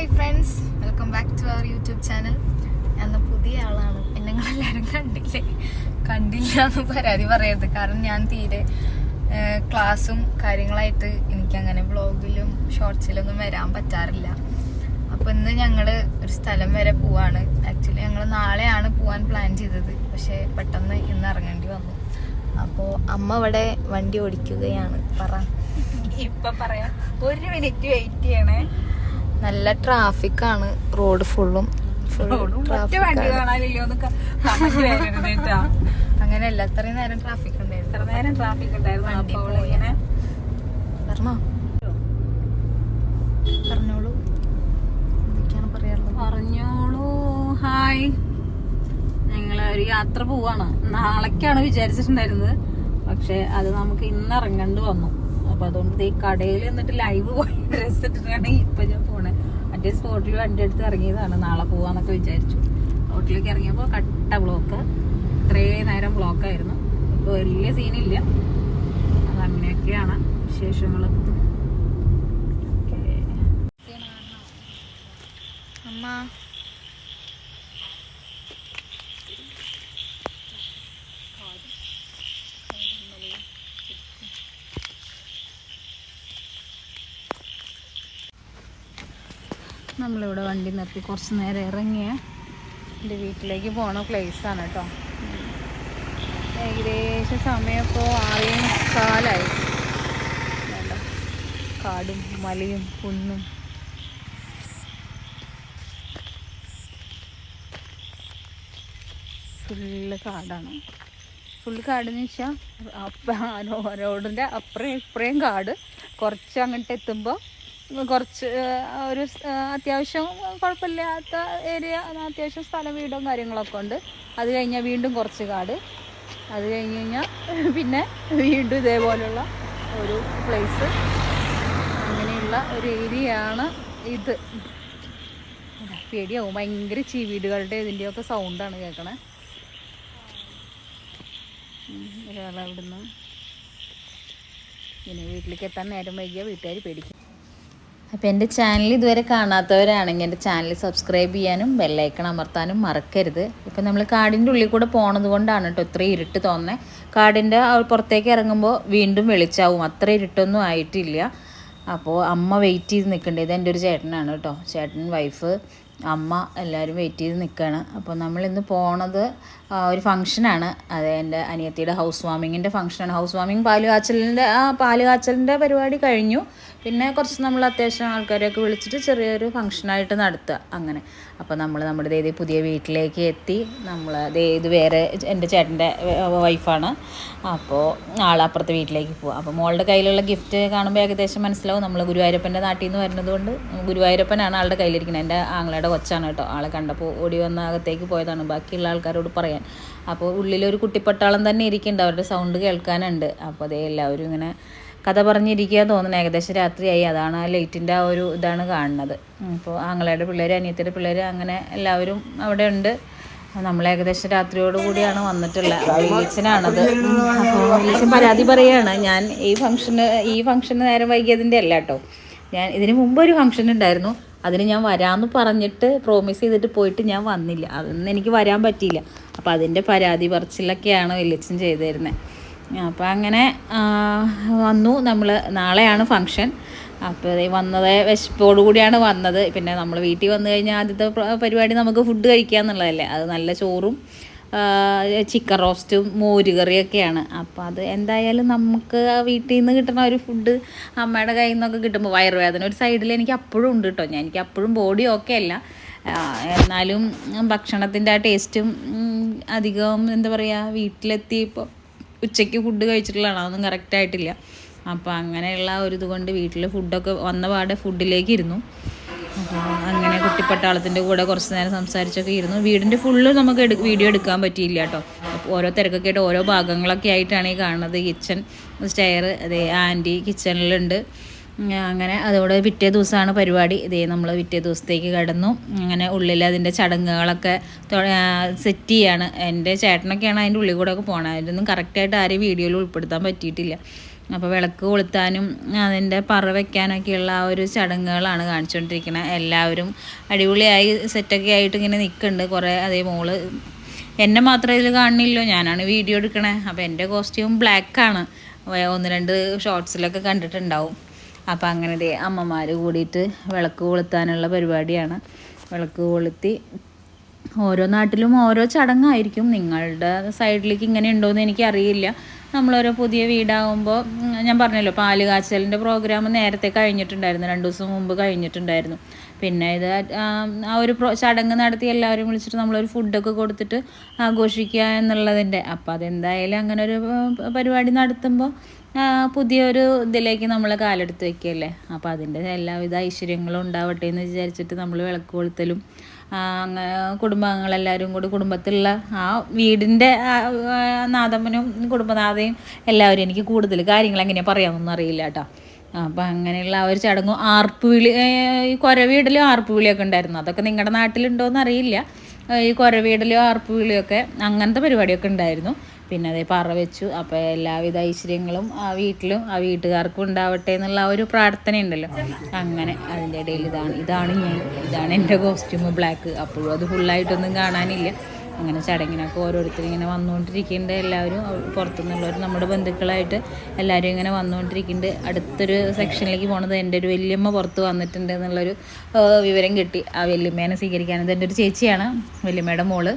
Hi friends welcome back to our YouTube channel ഞാൻ പുതിയ ആളാണ്. എന്നെ കണ്ടില്ലേ? കണ്ടില്ല എന്ന് പരാതി പറയരുത്. കാരണം ഞാൻ തീരെ ക്ലാസ്സും കാര്യങ്ങളായിട്ട് എനിക്ക് അങ്ങനെ ബ്ലോഗിലും ഷോർട്സിലൊന്നും വരാൻ പറ്റാറില്ല. അപ്പൊ ഇന്ന് ഞങ്ങൾ ഒരു സ്ഥലം വരെ പോവാണ്. ആക്ച്വലി ഞങ്ങൾ നാളെയാണ് പോവാൻ പ്ലാൻ ചെയ്തത്. പക്ഷേ പെട്ടെന്ന് ഇന്ന് ഇറങ്ങേണ്ടി വന്നു. അപ്പോൾ അമ്മ ഇവിടെ വണ്ടി ഓടിക്കുകയാണ്. പറ. ഇപ്പൊ പറയാം. ഒരു മിനിറ്റ് വെയിറ്റ് ചെയ്യണേ. നല്ല ട്രാഫിക് ആണ് റോഡ് ഫുള്ളും അങ്ങനെയല്ല അത്രയും നേരം ട്രാഫിക് പറഞ്ഞോ? പറഞ്ഞോളൂ. എന്തൊക്കെയാണ് പറയാറുള്ളത് പറഞ്ഞോളൂ. ഹായ്. ഞങ്ങൾ ഒരു യാത്ര പോവാണ്. നാളേക്കാണ് വിചാരിച്ചിട്ടുണ്ടായിരുന്നത്. പക്ഷെ അത് നമുക്ക് ഇന്ന് ഇറങ്ങേണ്ടി വന്നു. അപ്പൊ അതുകൊണ്ട് ഈ കടയിൽ നിന്നിട്ട് ലൈവ് പോയി. ഡ്രസ് ഇട്ടിട്ടാണ് ഇപ്പൊ ഞാൻ പോണേ. മറ്റേ സ്പോട്ടിൽ വണ്ടി എടുത്ത് ഇറങ്ങിയതാണ്. നാളെ പോവാന്നൊക്കെ വിചാരിച്ചു. സ്പോട്ടിലേക്ക് ഇറങ്ങിയപ്പോൾ കട്ട ബ്ലോക്ക് ഇത്രേ നേരം ബ്ലോക്ക് ആയിരുന്നു. ഇപ്പൊ വലിയ സീനില്ല അങ്ങനെയൊക്കെയാണ് വിശേഷങ്ങൾ അമ്മ. നമ്മളിവിടെ വണ്ടി നിർത്തി കുറച്ച് നേരം ഇറങ്ങിയ. എന്റെ വീട്ടിലേക്ക് പോണ ആണ് കേട്ടോ ഏകദേശം സമയം ഇപ്പോൾ കാലായി കാടും മലയും കുന്നും. ഫുള്ള് കാടാണ്. ഫുള്ള് കാടെന്ന് വെച്ചാൽ റോഡിന്റെ അപ്പുറം ഇപ്പുറയും കാട്. കുറച്ച് അങ്ങോട്ട് എത്തുമ്പോൾ കുറച്ച് ഒരു അത്യാവശ്യം കുഴപ്പമില്ലാത്ത ഏരിയ അത്യാവശ്യം സ്ഥലം വീടും കാര്യങ്ങളൊക്കെ ഉണ്ട്. അത് കഴിഞ്ഞാൽ വീണ്ടും കുറച്ച് കാട്. അത് കഴിഞ്ഞ് കഴിഞ്ഞാൽ പിന്നെ വീണ്ടും ഇതേപോലുള്ള ഒരു പ്ലേസ് അങ്ങനെയുള്ള ഒരു ഏരിയയാണ് ഇത്. പേടിയാവും. ഭയങ്കര ചീവീടുകളുടെ ഇതിന്റെയൊക്കെ സൗണ്ടാണ് കേൾക്കണേ. ഒരാളവിടുന്ന് ഇനി വീട്ടിലേക്ക് എത്താൻ നേരം വൈകിയ വീട്ടുകാർ പേടിക്കും. അപ്പോൾ എന്റെ ചാനൽ ഇതുവരെ കാണാത്തവരാണെങ്കിൽ എന്റെ ചാനൽ സബ്സ്ക്രൈബ് ചെയ്യാനും ബെല്ലൈക്കൺ അമർത്താനും മറക്കരുത്. ഇപ്പം നമ്മൾ കാടിന്റെ ഉള്ളിൽ കൂടെ പോണത് കൊണ്ടാണ് കേട്ടോ ഇത്ര ഇരുട്ട് തോന്നുന്നത് കാടിന്റെ പുറത്തേക്ക് ഇറങ്ങുമ്പോൾ വീണ്ടും വെളിച്ചാവും. അത്ര ഇരുട്ടൊന്നും ആയിട്ടില്ല. അപ്പോൾ അമ്മ വെയിറ്റ് ചെയ്ത് നിൽക്കേണ്ടത് എന്റെ ഒരു ചേട്ടനാണ് കേട്ടോ ചേട്ടൻ വൈഫ് അമ്മ എല്ലാവരും വെയിറ്റ് ചെയ്ത് നിൽക്കുകയാണ് അപ്പോൾ നമ്മൾ ഇന്ന് പോണത് ഒരു ഫംഗ്ഷനാണ് അത് എന്റെ അനിയത്തിയുടെ ഹൗസ് വാമിങ്ങിന്റെ ഫംഗ്ഷനാണ് ഹൗസ് വാമിങ് പാൽ കാച്ചലിന്റെ ആ പാൽ കാച്ചലിന്റെ പരിപാടി കഴിഞ്ഞു. പിന്നെ കുറച്ച് നമ്മൾ അത്യാവശ്യം ആൾക്കാരെയൊക്കെ വിളിച്ചിട്ട് ചെറിയൊരു ഫംഗ്ഷനായിട്ട് നടത്തുക അങ്ങനെ. അപ്പോൾ നമ്മൾ നമ്മുടെ ദേ പുതിയ വീട്ടിലേക്ക് എത്തി. നമ്മൾ ഇത് വേറെ എന്റെ ചേട്ടന്റെ വൈഫാണ് അപ്പോൾ ആളപ്പുറത്തെ വീട്ടിലേക്ക് പോകുക അപ്പോൾ മോളുടെ കയ്യിലുള്ള ഗിഫ്റ്റ് കാണുമ്പോൾ ഏകദേശം മനസ്സിലാവും. നമ്മൾ ഗുരുവായൂരപ്പന്റെ നാട്ടിൽ നിന്ന് വരുന്നത് കൊണ്ട് ഗുരുവായൂരപ്പനാണ് ആളുടെ കയ്യിലിരിക്കുന്നത്. എന്റെ ആങ്ങളുടെ കൊച്ചാണ് കേട്ടോ ആളെ കണ്ടപ്പോൾ. ഓടി വന്ന അകത്തേക്ക് പോയതാണ്. ബാക്കിയുള്ള ആൾക്കാരോട് പറയാൻ. അപ്പോൾ ഉള്ളിലൊരു കുട്ടിപ്പട്ടാളം തന്നെ ഇരിക്കുന്നുണ്ട്. അവരുടെ സൗണ്ട് കേൾക്കാനുണ്ട്. അപ്പോൾ അതേ എല്ലാവരും ഇങ്ങനെ കഥ പറഞ്ഞിരിക്കുക തോന്നുന്നു. ഏകദേശം രാത്രിയായി. അതാണ് ആ ലൈറ്റിന്റെ ആ ഒരു ഇതാണ് കാണുന്നത്. അപ്പോൾ ആങ്ങളയുടെ പിള്ളേർ അനിയത്തിയുടെ പിള്ളേർ അങ്ങനെ എല്ലാവരും അവിടെ ഉണ്ട്. നമ്മൾ ഏകദേശം രാത്രിയോട് കൂടിയാണ് വന്നിട്ടുള്ളത്. വിളിച്ചനാണത്. വിളിച്ചൻ പരാതി പറയുകയാണ് ഞാൻ ഈ ഫംഗ്ഷന് ഈ ഫംഗ്ഷന് നേരം വൈകിയതിന്റെ അല്ല കേട്ടോ. ഞാൻ ഇതിന് മുമ്പ് ഒരു ഫംഗ്ഷൻ ഉണ്ടായിരുന്നു. അതിന് ഞാൻ വരാമെന്ന് പറഞ്ഞിട്ട് പ്രോമിസ് ചെയ്തിട്ട് പോയിട്ട് ഞാൻ വന്നില്ല. അതൊന്നും എനിക്ക് വരാൻ പറ്റിയില്ല. അപ്പോൾ അതിന്റെ പരാതി പറച്ചിലൊക്കെയാണ് വലിയച്ഛൻ ചെയ്തു തരുന്നത് അപ്പോൾ അങ്ങനെ വന്നു. നമ്മൾ നാളെയാണ് ഫങ്ഷൻ അപ്പോൾ വന്നത് വിശപ്പോടു കൂടിയാണ് വന്നത്. പിന്നെ നമ്മൾ വീട്ടിൽ വന്നു കഴിഞ്ഞാൽ ആദ്യത്തെ പരിപാടി നമുക്ക് ഫുഡ് കഴിക്കുക എന്നുള്ളതല്ലേ അത് നല്ല ചോറും ചിക്കൻ റോസ്റ്റും മോരുകറിയൊക്കെയാണ് അപ്പോൾ അത് എന്തായാലും നമുക്ക് വീട്ടിൽ നിന്ന് കിട്ടുന്ന ഒരു ഫുഡ് അമ്മയുടെ കയ്യിൽ നിന്നൊക്കെ കിട്ടുമ്പോൾ വയറുവേദന. ഒരു സൈഡിൽ എനിക്ക് അപ്പോഴും ഉണ്ട് കേട്ടോ ഞാൻ എനിക്ക് അപ്പോഴും ബോഡി ഓക്കെ അല്ല. എന്നാലും ഭക്ഷണത്തിന്റെ ആ ടേസ്റ്റും അധികം എന്താ പറയുക വീട്ടിലെത്തിയപ്പോൾ ഉച്ചയ്ക്ക് ഫുഡ് കഴിച്ചിട്ടുള്ളതാണ്. അതൊന്നും കറക്റ്റായിട്ടില്ല അപ്പോൾ അങ്ങനെയുള്ള ഒരു ഇതുകൊണ്ട് വീട്ടിൽ ഫുഡൊക്കെ വന്ന പാടെ ഫുഡിലേക്ക് ഇരുന്നു. അപ്പോൾ അങ്ങനെ കുട്ടിപ്പട്ടാളത്തിന്റെ കൂടെ കുറച്ച് നേരം സംസാരിച്ചൊക്കെ ഇരുന്നു. വീടിന്റെ ഫുള്ള് നമുക്ക് എടു വീഡിയോ എടുക്കാൻ പറ്റിയില്ല കേട്ടോ. ഓരോ തിരക്കൊക്കെ ആയിട്ട് ഓരോ ഭാഗങ്ങളൊക്കെ ആയിട്ടാണ് ഈ കാണുന്നത്. കിച്ചൺ സ്റ്റെയർ അതേ ആന്റി കിച്ചണിലുണ്ട് അങ്ങനെ അതോടെ പിറ്റേ ദിവസമാണ് പരിപാടി. ഇതേ നമ്മൾ പിറ്റേ ദിവസത്തേക്ക് കടന്നു. അങ്ങനെ ഉള്ളിൽ അതിന്റെ ചടങ്ങുകളൊക്കെ സെറ്റ് ചെയ്യാണ്. എന്റെ ചേട്ടനൊക്കെയാണ് അതിന്റെ ഉള്ളിൽ കൂടെ ഒക്കെ പോകണം അതിന്റെയൊന്നും കറക്റ്റായിട്ട് ആരെയും വീഡിയോയിൽ ഉൾപ്പെടുത്താൻ പറ്റിയിട്ടില്ല. അപ്പോൾ വിളക്ക് കൊളുത്താനും അതിന്റെ പറ വയ്ക്കാനൊക്കെയുള്ള ആ ഒരു ചടങ്ങുകളാണ് കാണിച്ചുകൊണ്ടിരിക്കുന്നത് എല്ലാവരും അടിപൊളിയായി സെറ്റൊക്കെ ആയിട്ട് ഇങ്ങനെ നിൽക്കുന്നുണ്ട് കുറേ. അതേ മോൾ എന്നെ മാത്രമേ ഇതിൽ കാണുന്നില്ലോ ഞാനാണ് വീഡിയോ എടുക്കണേ. അപ്പോൾ എന്റെ കോസ്റ്റ്യൂം ബ്ലാക്കാണ് ഒന്ന് രണ്ട് ഷോർട്സിലൊക്കെ കണ്ടിട്ടുണ്ടാവും. അപ്പോൾ അങ്ങനെ അമ്മമാർ കൂടിയിട്ട് വിളക്ക് കൊളുത്താനുള്ള പരിപാടിയാണ്. വിളക്ക് കൊളുത്തി ഓരോ നാട്ടിലും ഓരോ ചടങ്ങായിരിക്കും. നിങ്ങളുടെ സൈഡിലേക്ക് ഇങ്ങനെ ഉണ്ടോയെന്ന് എനിക്കറിയില്ല. നമ്മളോരോ പുതിയ വീടാകുമ്പോൾ ഞാൻ പറഞ്ഞല്ലോ പാൽ കാച്ചലിന്റെ പ്രോഗ്രാം നേരത്തെ കഴിഞ്ഞിട്ടുണ്ടായിരുന്നു. രണ്ട് ദിവസം മുമ്പ് കഴിഞ്ഞിട്ടുണ്ടായിരുന്നു. പിന്നെ ഇത് ആ ഒരു പ്രോ ചടങ്ങ് നടത്തി എല്ലാവരും വിളിച്ചിട്ട് നമ്മളൊരു ഫുഡൊക്കെ കൊടുത്തിട്ട് ആഘോഷിക്കുക എന്നുള്ളതിന്റെ അപ്പോൾ അതെന്തായാലും അങ്ങനെ ഒരു പരിപാടി നടത്തുമ്പോൾ പുതിയ പുതിയൊരു ഇതിലേക്ക് നമ്മൾ കാലെടുത്ത് വെക്കുകയല്ലേ അപ്പോൾ അതിന്റെ എല്ലാവിധ ഐശ്വര്യങ്ങളും ഉണ്ടാവട്ടെ എന്ന് വിചാരിച്ചിട്ട് നമ്മൾ വിളക്ക് കൊളുത്തലും കുടുംബാംഗങ്ങളെല്ലാവരും കൂടി കുടുംബത്തിലുള്ള ആ വീടിന്റെ നാദമ്മനും കുടുംബനാഥയും എല്ലാവരും എനിക്ക് കൂടുതൽ കാര്യങ്ങൾ എങ്ങനെയാണ് പറയാമെന്നൊന്നും അറിയില്ല കേട്ടോ. അപ്പം അങ്ങനെയുള്ള ആ ഒരു ചടങ്ങും ആർപ്പ് വിളി ഈ കുരവീടലും ആർപ്പ് വിളിയൊക്കെ ഉണ്ടായിരുന്നു. അതൊക്കെ നിങ്ങളുടെ നാട്ടിലുണ്ടോയെന്ന് അറിയില്ല ഈ കുരവീടലും ആർപ്പ് വിളിയൊക്കെ അങ്ങനത്തെ പരിപാടിയൊക്കെ ഉണ്ടായിരുന്നു. പിന്നെ അതേ പറ വെച്ചു. അപ്പോൾ എല്ലാവിധ ഐശ്വര്യങ്ങളും ആ വീട്ടിലും ആ വീട്ടുകാർക്കും ഉണ്ടാവട്ടെ എന്നുള്ള ഒരു പ്രാർത്ഥന ഉണ്ടല്ലോ. അങ്ങനെ അതിന്റെ ഇടയിൽ ഇതാണ് ഇതാണ് ഞാൻ ഇതാണ് എന്റെ കോസ്റ്റ്യൂം ബ്ലാക്ക് അപ്പോഴും അത് ഫുള്ളായിട്ടൊന്നും കാണാനില്ല. അങ്ങനെ ചടങ്ങിനൊക്കെ ഓരോരുത്തർ ഇങ്ങനെ വന്നുകൊണ്ടിരിക്കുന്നുണ്ട്. എല്ലാവരും പുറത്തുനിന്നുള്ളവർ നമ്മുടെ ബന്ധുക്കളായിട്ട് എല്ലാവരും ഇങ്ങനെ വന്നുകൊണ്ടിരിക്കുന്നുണ്ട്. അടുത്തൊരു സെക്ഷനിലേക്ക് പോണത് എന്റെ ഒരു വല്യമ്മ പുറത്ത് വന്നിട്ടുണ്ട് എന്നുള്ളൊരു വിവരം കിട്ടി. ആ വല്യമ്മേനെ സ്വീകരിക്കാൻ ഇത് എന്റെ ഒരു ചേച്ചിയാണ് വല്യമ്മയുടെ മോൾ.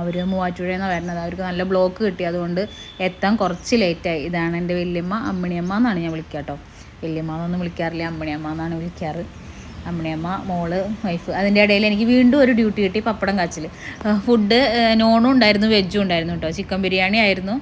അവർ മൂവാറ്റുപുഴയിൽ നിന്നാണ് വരുന്നത് അവർക്ക് നല്ല ബ്ലോക്ക് കിട്ടി. അതുകൊണ്ട് എത്താൻ കുറച്ച് ലേറ്റായി ഇതാണ് എന്റെ വല്യമ്മ അമ്മിണിയമ്മ എന്നാണ് ഞാൻ വിളിക്കുക കേട്ടോ വല്യമ്മ എന്നൊന്നും വിളിക്കാറില്ല അമ്മിണിയമ്മ എന്നാണ് വിളിക്കാറ്. അമ്മിണിയമ്മ മോൾ വൈഫ് അതിന്റെ ഇടയിൽ എനിക്ക് വീണ്ടും ഒരു ഡ്യൂട്ടി കിട്ടി പപ്പടം കാച്ചിൽ. ഫുഡ് നോണും ഉണ്ടായിരുന്നു വെജും ഉണ്ടായിരുന്നു കേട്ടോ ചിക്കൻ ബിരിയാണി ആയിരുന്നു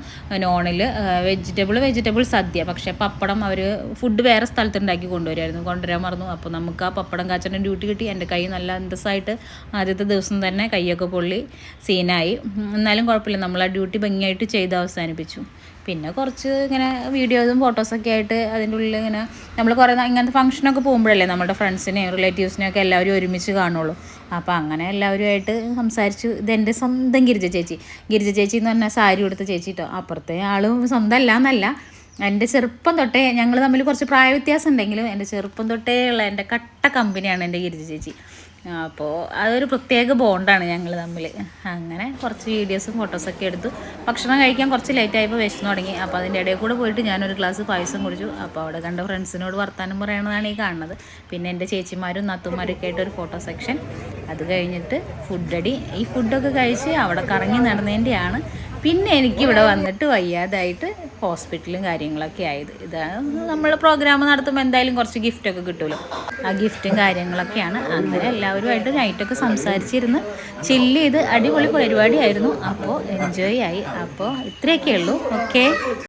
നോണിൽ. വെജിറ്റബിൾ വെജിറ്റബിൾ സദ്യ. പക്ഷേ പപ്പടം അവർ ഫുഡ് വേറെ സ്ഥലത്ത് ഉണ്ടാക്കി കൊണ്ടുവരുമായിരുന്നു കൊണ്ടുവരാൻ മറന്നു. അപ്പോൾ നമുക്ക് ആ പപ്പടം കാച്ചന്റെ ഡ്യൂട്ടി കിട്ടി. എന്റെ കൈ നല്ല അന്തസ്സായിട്ട് ആദ്യത്തെ ദിവസം തന്നെ കൈയൊക്കെ പൊള്ളി സീനായി. എന്നാലും കുഴപ്പമില്ല. നമ്മൾ ആ ഡ്യൂട്ടി ഭംഗിയായിട്ട് ചെയ്ത് അവസാനിപ്പിച്ചു. പിന്നെ കുറച്ച് ഇങ്ങനെ വീഡിയോസും ഫോട്ടോസൊക്കെ ആയിട്ട് അതിന്റെ ഉള്ളിൽ ഇങ്ങനെ നമ്മൾ കുറേ ഇങ്ങനത്തെ ഫംഗ്ഷനൊക്കെ പോകുമ്പോഴല്ലേ നമ്മുടെ ഫ്രണ്ട്സിനെയും റിലേറ്റീവ്സിനെയും ഒക്കെ എല്ലാവരും ഒരുമിച്ച് കാണുള്ളൂ. അപ്പോൾ അങ്ങനെ എല്ലാവരുമായിട്ട് സംസാരിച്ചു ഇതെന്റെ സ്വന്തം ഗിരിജ ചേച്ചി. ഗിരിജ ചേച്ചി എന്ന് പറഞ്ഞാൽ സാരി കൊടുത്ത ചേച്ചി കേട്ടോ അപ്പുറത്തെ ആളും സ്വന്തം അല്ല എന്നല്ല എന്റെ ചെറുപ്പം തൊട്ടേ ഞങ്ങൾ തമ്മിൽ കുറച്ച് പ്രായ വ്യത്യാസം ഉണ്ടെങ്കിലും എന്റെ ചെറുപ്പം തൊട്ടേ ഉള്ള എന്റെ കട്ട കമ്പനിയാണ് എന്റെ ഗിരിജ ചേച്ചി. അപ്പോൾ അതൊരു പ്രത്യേക ബോണ്ടാണ് ഞങ്ങൾ തമ്മിൽ അങ്ങനെ കുറച്ച് വീഡിയോസും ഫോട്ടോസൊക്കെ എടുത്തു. ഭക്ഷണം കഴിക്കാൻ കുറച്ച് ലേറ്റ് ആയപ്പോൾ വിശന്നു തുടങ്ങി. അപ്പോൾ അതിന്റെ ഇടയിൽ കൂടെ പോയിട്ട് ഞാനൊരു ഗ്ലാസ് പായസം കുടിച്ചു. അപ്പോൾ അവിടെ കണ്ട ഫ്രണ്ട്സിനോട് വർത്താനം പറയണതാണ് ഈ കാണുന്നത്. പിന്നെ എന്റെ ചേച്ചിമാരും നത്തുമാരും ആയിട്ട് ഒരു ഫോട്ടോ സെക്ഷൻ അത് കഴിഞ്ഞിട്ട് ഫുഡ് അടി ഈ ഫുഡൊക്കെ കഴിച്ച് അവിടെ കറങ്ങി നടന്നതിന്റെയാണ് പിന്നെ എനിക്ക് ഇവിടെ വന്നിട്ട് വയ്യാതായിട്ട് ഹോസ്പിറ്റലും കാര്യങ്ങളൊക്കെ ആയത്. ഇതാണ് നമ്മൾ പ്രോഗ്രാം നടത്തുമ്പോൾ എന്തായാലും കുറച്ച് ഗിഫ്റ്റൊക്കെ കിട്ടുമല്ലോ ആ ഗിഫ്റ്റും കാര്യങ്ങളൊക്കെയാണ്. അങ്ങനെ എല്ലാവരുമായിട്ട് നൈറ്റൊക്കെ സംസാരിച്ചിരുന്ന് ചില്ല് ചെയ്ത് അടിപൊളി പരിപാടിയായിരുന്നു. അപ്പോൾ എൻജോയ് ആയി. അപ്പോൾ ഇത്രയൊക്കെ ഉള്ളൂ. ഓക്കെ